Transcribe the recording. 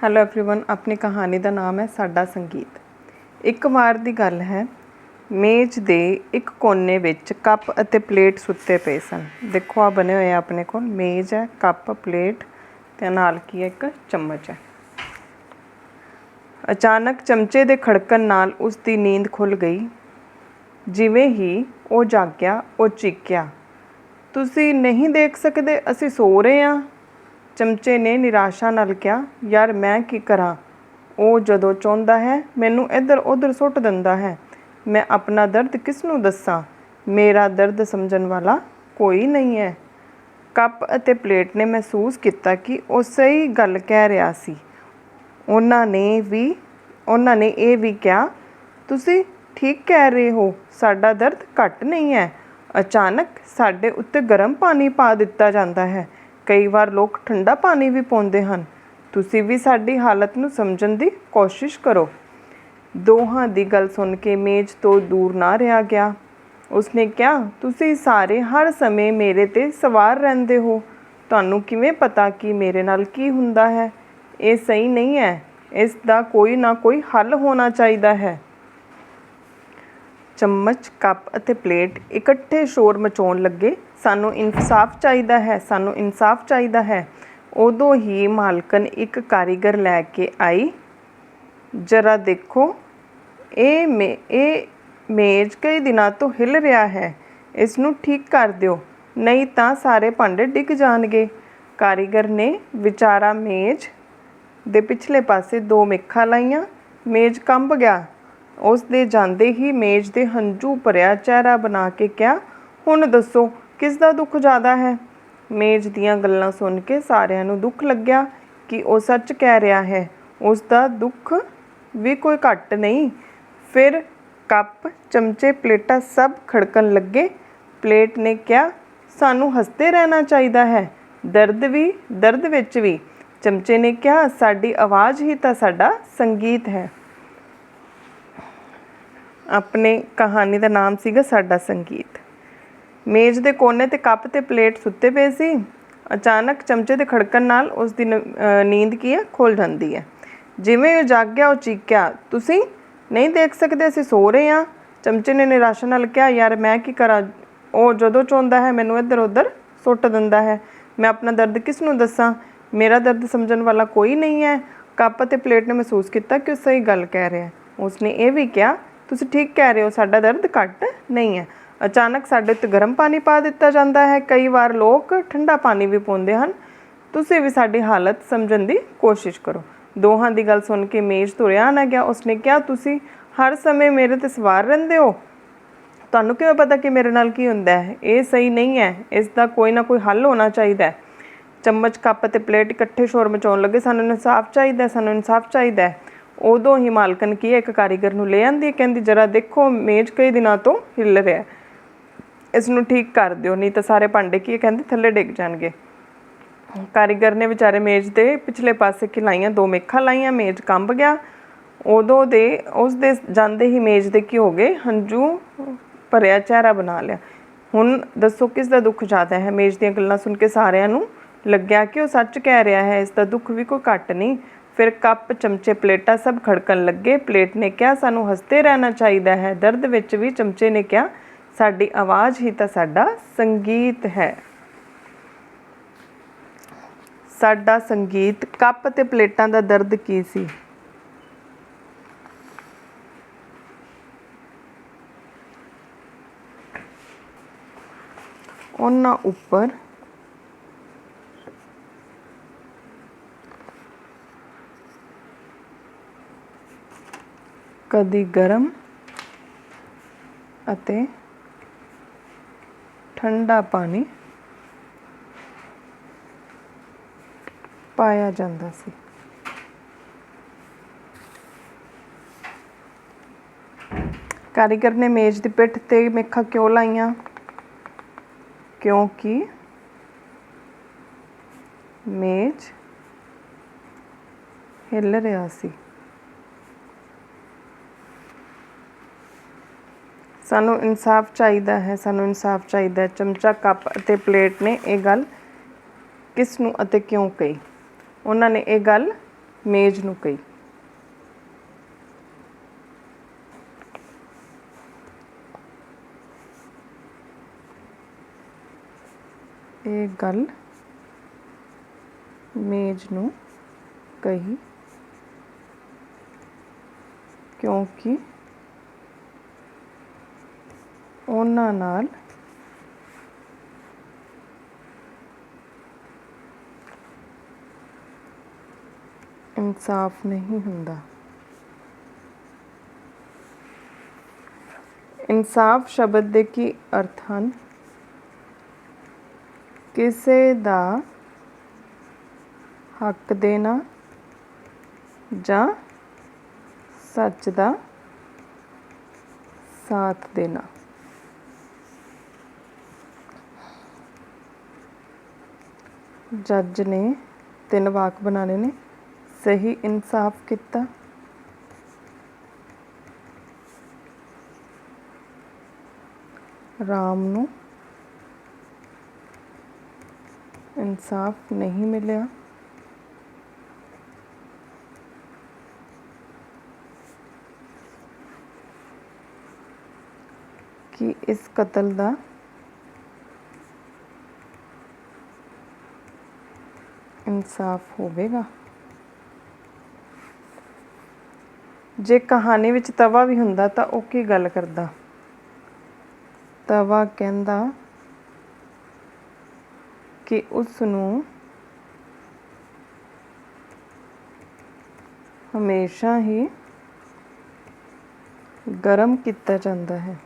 Hello everyone ਆਪਣੀ ਕਹਾਣੀ ਦਾ ਨਾਮ ਹੈ ਸਾਡਾ ਸੰਗੀਤ ਇੱਕ ਵਾਰ ਦੀ ਗੱਲ ਹੈ ਮੇਜ਼ ਦੇ ਇੱਕ ਕੋਨੇ ਵਿੱਚ ਕੱਪ ਅਤੇ ਪਲੇਟ ਸੁੱਤੇ ਪਏ ਸਨ ਦੇਖੋ ਆ ਬਣੇ ਹੋਏ ਆ ਆਪਣੇ ਕੋਲ ਮੇਜ਼ ਹੈ ਕੱਪ ਪਲੇਟ ਤੇ ਨਾਲ ਕੀ ਹੈ ਇੱਕ ਚਮਚ ਹੈ ਅਚਾਨਕ ਚਮਚੇ ਦੇ ਖੜਕਣ ਨਾਲ ਉਸ ਦੀ ਨੀਂਦ ਖੁੱਲ ਗਈ ਜਿਵੇਂ ਹੀ ਉਹ ਜਾਗਿਆ ਉਹ ਚੀਕਿਆ ਤੁਸੀਂ ਨਹੀਂ ਦੇਖ ਸਕਦੇ ਅਸੀਂ ਸੋ ਰਹੇ ਹਾਂ ਚਮਚੇ ਨੇ ਨਿਰਾਸ਼ਾ ਨਾਲ ਕਿਹਾ, ਯਾਰ ਮੈਂ ਕੀ ਕਰਾਂ? ਉਹ ਜਦੋਂ ਚਾਹੁੰਦਾ ਹੈ, ਮੈਨੂੰ ਇੱਧਰ ਉੱਧਰ ਸੁੱਟ ਦਿੰਦਾ ਹੈ। ਮੈਂ ਆਪਣਾ ਦਰਦ ਕਿਸ ਨੂੰ ਦੱਸਾਂ? ਮੇਰਾ ਦਰਦ ਸਮਝਣ ਵਾਲਾ ਕੋਈ ਨਹੀਂ ਹੈ। ਕੱਪ ਅਤੇ ਪਲੇਟ ਨੇ ਮਹਿਸੂਸ ਕੀਤਾ ਕਿ ਉਹ ਸਹੀ ਗੱਲ ਕਹਿ ਰਿਹਾ ਸੀ। ਉਹਨਾਂ ਨੇ ਵੀ, ਉਹਨਾਂ ਨੇ ਇਹ ਵੀ ਕਿਹਾ, ਤੁਸੀਂ ਠੀਕ ਕਹਿ ਰਹੇ ਹੋ, ਸਾਡਾ ਦਰਦ ਘੱਟ ਨਹੀਂ ਹੈ। ਅਚਾਨਕ ਸਾਡੇ ਉੱਤੇ ਗਰਮ ਪਾਣੀ ਪਾ ਦਿੱਤਾ ਜਾਂਦਾ ਹੈ। ਕਈ ਵਾਰ ਲੋਕ ਠੰਡਾ ਪਾਣੀ ਵੀ ਪਾਉਂਦੇ ਹਨ। ਤੁਸੀਂ ਵੀ ਸਾਡੀ ਹਾਲਤ ਨੂੰ ਸਮਝਣ ਦੀ ਕੋਸ਼ਿਸ਼ ਕਰੋ। ਦੋਹਾਂ ਦੀ ਗੱਲ ਸੁਣ ਕੇ ਮੇਜ਼ ਤੋਂ ਦੂਰ ਨਾ ਰਿਹਾ ਗਿਆ। ਉਸਨੇ ਕਿਹਾ, ਤੁਸੀਂ ਸਾਰੇ ਹਰ ਸਮੇਂ ਮੇਰੇ ਤੇ ਸਵਾਰ ਰਹਿੰਦੇ ਹੋ। ਤੁਹਾਨੂੰ ਕਿਵੇਂ ਪਤਾ ਕਿ ਮੇਰੇ ਨਾਲ ਕੀ ਹੁੰਦਾ ਹੈ? ਇਹ ਸਹੀ ਨਹੀਂ ਹੈ। ਇਸ ਦਾ ਕੋਈ ਨਾ ਕੋਈ ਹੱਲ ਹੋਣਾ ਚਾਹੀਦਾ ਹੈ। ਚਮਚ, ਕੱਪ ਅਤੇ ਪਲੇਟ ਇਕੱਠੇ ਸ਼ੋਰ ਮਚਾਉਣ ਲੱਗੇ। ਸਾਨੂੰ ਇਨਸਾਫ ਚਾਹੀਦਾ ਹੈ, ਸਾਨੂੰ ਇਨਸਾਫ ਚਾਹੀਦਾ ਹੈ। ਉਦੋਂ ਹੀ ਮਾਲਕਨ ਇੱਕ ਕਾਰੀਗਰ ਲੈ ਕੇ ਆਈ। ਜਰਾ ਦੇਖੋ, ਇਹ ਮੇ, ਇਹ ਮੇਜ਼ ਕਈ ਦਿਨਾਂ ਤੋਂ ਹਿੱਲ ਰਿਹਾ ਹੈ। ਇਸ ਨੂੰ ਠੀਕ ਕਰ ਦਿਓ, ਨਹੀਂ ਤਾਂ ਸਾਰੇ ਭਾਂਡੇ ਡਿੱਗ ਜਾਣਗੇ। ਕਾਰੀਗਰ ਨੇ ਵਿਚਾਰਾ ਮੇਜ਼ ਦੇ ਪਿਛਲੇ ਪਾਸੇ ਦੋ ਮੇਖਾਂ ਲਾਈਆਂ। ਮੇਜ਼ ਕੰਬ ਗਿਆ। ਉਸ ਦੇ ਜਾਂਦੇ ਹੀ ਮੇਜ਼ ਦੇ ਹੰਝੂ ਭਰਿਆ ਚਿਹਰਾ ਬਣਾ ਕੇ ਕਿਹਾ, ਹੁਣ ਦੱਸੋ ਕਿਸ ਦਾ ਦੁੱਖ ਜ਼ਿਆਦਾ ਹੈ? ਮੇਜ਼ ਦੀਆਂ ਗੱਲਾਂ ਸੁਣ ਕੇ ਸਾਰਿਆਂ ਨੂੰ ਦੁੱਖ ਲੱਗਿਆ ਕਿ ਉਹ ਸੱਚ ਕਹਿ ਰਿਹਾ ਹੈ। ਉਸ ਦਾ ਦੁੱਖ ਵੀ ਕੋਈ ਘੱਟ ਨਹੀਂ। ਫਿਰ ਕੱਪ, ਚਮਚੇ, ਪਲੇਟਾਂ ਸਭ ਖੜਕਣ ਲੱਗੇ। ਪਲੇਟ ਨੇ ਕਿਹਾ, ਸਾਨੂੰ ਹੱਸਦੇ ਰਹਿਣਾ ਚਾਹੀਦਾ ਹੈ। ਦਰਦ ਵੀ, ਦਰਦ ਵਿੱਚ ਵੀ। ਚਮਚੇ ਨੇ ਕਿਹਾ, ਸਾਡੀ ਆਵਾਜ਼ ਹੀ ਤਾਂ ਸਾਡਾ ਸੰਗੀਤ ਹੈ। ਆਪਣੇ ਕਹਾਣੀ ਦਾ ਨਾਮ ਸੀਗਾ ਸਾਡਾ ਸੰਗੀਤ। ਮੇਜ਼ ਦੇ ਕੋਨੇ ਤੇ ਕੱਪ ਤੇ ਪਲੇਟ ਸੁੱਤੇ ਪਏ ਸੀ। ਅਚਾਨਕ ਚਮਚੇ ਦੇ ਖੜਕਣ ਨਾਲ ਉਸ ਦੀ ਨੀਂਦ ਕੀ ਹੈ? ਖੁੱਲ ਜਾਂਦੀ ਹੈ। ਜਿਵੇਂ ਉਹ ਜਾਗ ਗਿਆ ਉਹ ਚੀਕਿਆ, ਤੁਸੀਂ ਨਹੀਂ ਦੇਖ ਸਕਦੇ, ਅਸੀਂ ਸੋ ਰਹੇ ਹਾਂ। ਚਮਚੇ ਨੇ ਨਿਰਾਸ਼ਾ ਨਾਲ ਕਿਹਾ, ਯਾਰ, ਮੈਂ ਕੀ ਕਰਾਂ? ਉਹ ਜਦੋਂ ਚਾਹੁੰਦਾ ਹੈ, ਮੈਨੂੰ ਇੱਧਰ ਉੱਧਰ ਸੁੱਟ ਦਿੰਦਾ ਹੈ। ਮੈਂ ਆਪਣਾ ਦਰਦ ਕਿਸ ਨੂੰ ਦੱਸਾਂ? ਮੇਰਾ ਦਰਦ ਸਮਝਣ ਵਾਲਾ ਕੋਈ ਨਹੀਂ ਹੈ। ਕੱਪ ਅਤੇ ਪਲੇਟ ਨੇ ਮਹਿਸੂਸ ਕੀਤਾ ਕਿ ਉਹ ਸਹੀ ਗੱਲ ਕਹਿ ਰਿਹਾ ਹੈ। ਉਸਨੇ ਇਹ ਵੀ ਕਿਹਾ, ਤੁਸੀਂ ਠੀਕ ਕਹਿ ਰਹੇ ਹੋ, ਸਾਡਾ ਦਰਦ ਘੱਟ ਨਹੀਂ ਹੈ। ਅਚਾਨਕ ਸਾਡੇ ਉੱਤੇ ਗਰਮ ਪਾਣੀ ਪਾ ਦਿੱਤਾ ਜਾਂਦਾ ਹੈ। ਕਈ ਵਾਰ ਲੋਕ ਠੰਡਾ ਪਾਣੀ ਵੀ ਪਾਉਂਦੇ ਹਨ। ਤੁਸੀਂ ਵੀ ਸਾਡੀ ਹਾਲਤ ਸਮਝਣ ਦੀ ਕੋਸ਼ਿਸ਼ ਕਰੋ। ਦੋਹਾਂ ਦੀ ਗੱਲ ਸੁਣ ਕੇ ਮੇਜ਼ ਤੁਰਿਆ ਨਾ ਗਿਆ। ਉਸਨੇ ਕਿਹਾ, ਤੁਸੀਂ ਹਰ ਸਮੇਂ ਮੇਰੇ ਤੇ ਸਵਾਰ ਰਹਿੰਦੇ ਹੋ? ਤੁਹਾਨੂੰ ਕਿਵੇਂ ਪਤਾ ਕਿ ਮੇਰੇ ਨਾਲ ਕੀ ਹੁੰਦਾ ਹੈ? ਇਹ ਸਹੀ ਨਹੀਂ ਹੈ। ਇਸ ਦਾ ਕੋਈ ਨਾ ਕੋਈ ਹੱਲ ਹੋਣਾ ਚਾਹੀਦਾ ਹੈ। ਚਮਚ, ਕੱਪ ਅਤੇ ਪਲੇਟ ਇਕੱਠੇ ਸ਼ੋਰ ਮਚਾਉਣ ਲੱਗੇ ਸਾਨੂੰ ਇਨਸਾਫ ਚਾਹੀਦਾ ਸਾਨੂੰ ਇਨਸਾਫ ਚਾਹੀਦਾ ਹੈ। ਉਦੋਂ ਹੀ ਮਾਲਕਨ ਕੀ ਹੈ? ਇੱਕ ਕਾਰੀਗਰ ਨੂੰ ਲੈ ਆਂਦੀ ਹੈ। ਕਹਿੰਦੀ, ਜਰਾ ਦੇਖੋ, ਮੇਜ਼ ਕਈ ਦਿਨਾਂ ਤੋਂ ਹਿੱਲ ਰਿਹਾ ਹੈ। ਇਸ ਨੂੰ ਠੀਕ ਕਰ ਦਿਓ, ਨਹੀਂ ਤਾਂ ਸਾਰੇ ਭਾਂਡੇ ਕੀ ਹੈ ਕਹਿੰਦੀ ਥੱਲੇ ਡਿੱਗ ਜਾਣਗੇ। ਕਾਰੀਗਰ ਨੇ ਵਿਚਾਰੇ ਮੇਜ਼ ਦੇ ਪਿਛਲੇ ਪਾਸੇ ਖਿਲਾਈਆਂ, ਦੋ ਮੇਖਾਂ ਲਾਈਆਂ, ਮੇਜ਼ ਕੰਬ ਗਿਆ। ਉਦੋਂ ਦੇ, ਉਸ ਦੇ ਜਾਂਦੇ ਹੀ ਮੇਜ਼ ਦੇ ਕੀ ਹੋ ਗਏ? ਹੰਝੂ ਭਰਿਆ ਚਿਹਰਾ ਬਣਾ ਲਿਆ। ਹੁਣ ਦੱਸੋ ਕਿਸ ਦਾ ਦੁੱਖ ਜ਼ਿਆਦਾ ਹੈ? ਮੇਜ਼ ਦੀਆਂ ਗੱਲਾਂ ਸੁਣ ਕੇ ਸਾਰਿਆਂ ਨੂੰ ਲੱਗਿਆ ਕਿ ਉਹ ਸੱਚ ਕਹਿ ਰਿਹਾ ਹੈ, ਇਸ ਦਾ ਦੁੱਖ ਵੀ ਕੋਈ ਘੱਟ ਨਹੀਂ। ਫਿਰ ਕੱਪ, ਚਮਚੇ, ਪਲੇਟਾਂ ਸਭ ਖੜਕਣ ਲੱਗੇ। ਪਲੇਟ ਨੇ ਕਿਹਾ, ਸਾਨੂੰ ਹੱਸਦੇ ਰਹਿਣਾ ਚਾਹੀਦਾ ਹੈ। ਦਰਦ ਵਿੱਚ ਵੀ ਚਮਚੇ ਨੇ ਕਿਹਾ ਸਾਡੀ ਆਵਾਜ਼ ਹੀ ਤਾਂ ਸਾਡਾ ਸੰਗੀਤ ਹੈ। ਸਾਡਾ ਸੰਗੀਤ, ਕੱਪ ਤੇ ਪਲੇਟਾਂ ਦਾ ਦਰਦ ਕੀ ਸੀ? ਉਹਨਾਂ ਉੱਪਰ ਕਦੀ ਗਰਮ ਅਤੇ ਠੰਡਾ ਪਾਣੀ ਪਾਇਆ ਜਾਂਦਾ ਸੀ। ਕਾਰੀਗਰ ਨੇ ਮੇਜ਼ ਦੀ ਪਿੱਠ ਤੇ ਮੇਖਾਂ ਕਿਉਂ ਲਾਈਆਂ? ਕਿਉਂਕਿ ਮੇਜ਼ ਹਿੱਲ ਰਿਹਾ ਸੀ। ਸਾਨੂੰ ਇਨਸਾਫ ਚਾਹੀਦਾ ਹੈ, ਸਾਨੂੰ ਇਨਸਾਫ ਚਾਹੀਦਾ ਹੈ। ਚਮਚਾ, ਕੱਪ ਅਤੇ ਪਲੇਟ ਨੇ ਇਹ ਗੱਲ ਕਿਸ ਨੂੰ ਅਤੇ ਕਿਉਂ ਕਹੀ? ਉਹਨਾਂ ਨੇ ਇਹ ਗੱਲ ਮੇਜ਼ ਨੂੰ ਕਹੀ। ਇਹ ਗੱਲ ਮੇਜ਼ ਨੂੰ ਕਹੀ ਕਿਉਂਕਿ ਉਹਨਾਂ ਨਾਲ ਇਨਸਾਫ ਨਹੀਂ ਹੁੰਦਾ। ਇਨਸਾਫ ਸ਼ਬਦ ਦੇ ਕੀ ਅਰਥ ਹਨ? ਕਿਸੇ ਦਾ ਹੱਕ ਦੇਣਾ ਜਾਂ ਸੱਚ ਦਾ ਸਾਥ ਦੇਣਾ। ਜੱਜ ਨੇ ਤਿੰਨ ਵਾਕ ਬਣਾਣੇ ਨੇ। ਸਹੀ ਇਨਸਾਫ ਕੀਤਾ। ਰਾਮ ਨੂੰ ਇਨਸਾਫ ਨਹੀਂ ਮਿਲਿਆ। ਕਿ ਇਸ ਕਤਲ ਦਾ ਇਨਸਾਫ ਹੋਵੇਗਾ। ਜੇ ਕਹਾਣੀ ਵਿੱਚ ਤਵਾ ਵੀ ਹੁੰਦਾ ਤਾਂ ਉਹ ਕੀ ਗੱਲ ਕਰਦਾ? ਤਵਾ ਕਹਿੰਦਾ ਕਿ ਉਸ ਨੂੰ ਹਮੇਸ਼ਾ ਹੀ ਗਰਮ ਕੀਤਾ ਜਾਂਦਾ ਹੈ।